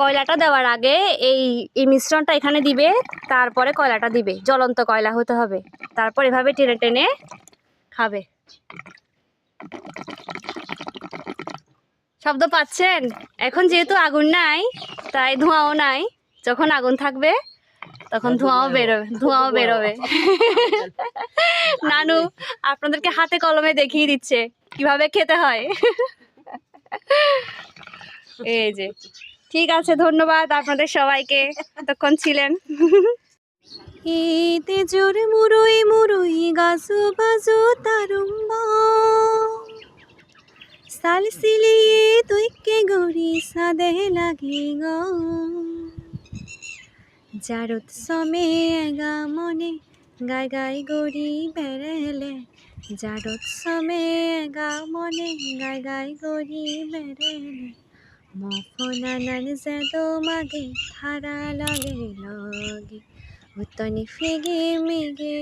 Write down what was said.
কয়লাটা দেওয়ার আগে এই এই মিশ্রণটা এখানে দিবে তারপরে কয়লাটা দিবে। জ্বলন্ত কয়লা হতে হবে। তারপর এভাবে টেনে টেনে খাবে। শব্দ পাচ্ছেন? এখন যেহেতু আগুন নাই তাই ধোঁয়াও নাই। যখন আগুন থাকবে তখন ধোঁয়াও বেরোবে ধোঁয়াও বেরোবে। নানু আপনাদেরকে হাতে কলমে দেখিয়ে দিচ্ছে। কীভাবে খেতে হয়? এই যে। ঠিক আছে, ধন্যবাদ আপনাদের সবাইকে। এতক্ষণ ছিলেন। ঈদে জোর মুরুই মুরুই গাজু বাজু তারুম্বা সাল সিলিয়ে তুইকে গড়ি সাদে লাগি গো। জারত সমে এগা মনে গাই গাই গড়ি বেড়েলে। জারত সমে এগা মনে গাই গাই গড়ি বেড়েলে। মফনানান যেদো মাগে থারা লগে। লগে উতনি ফিগে মেগে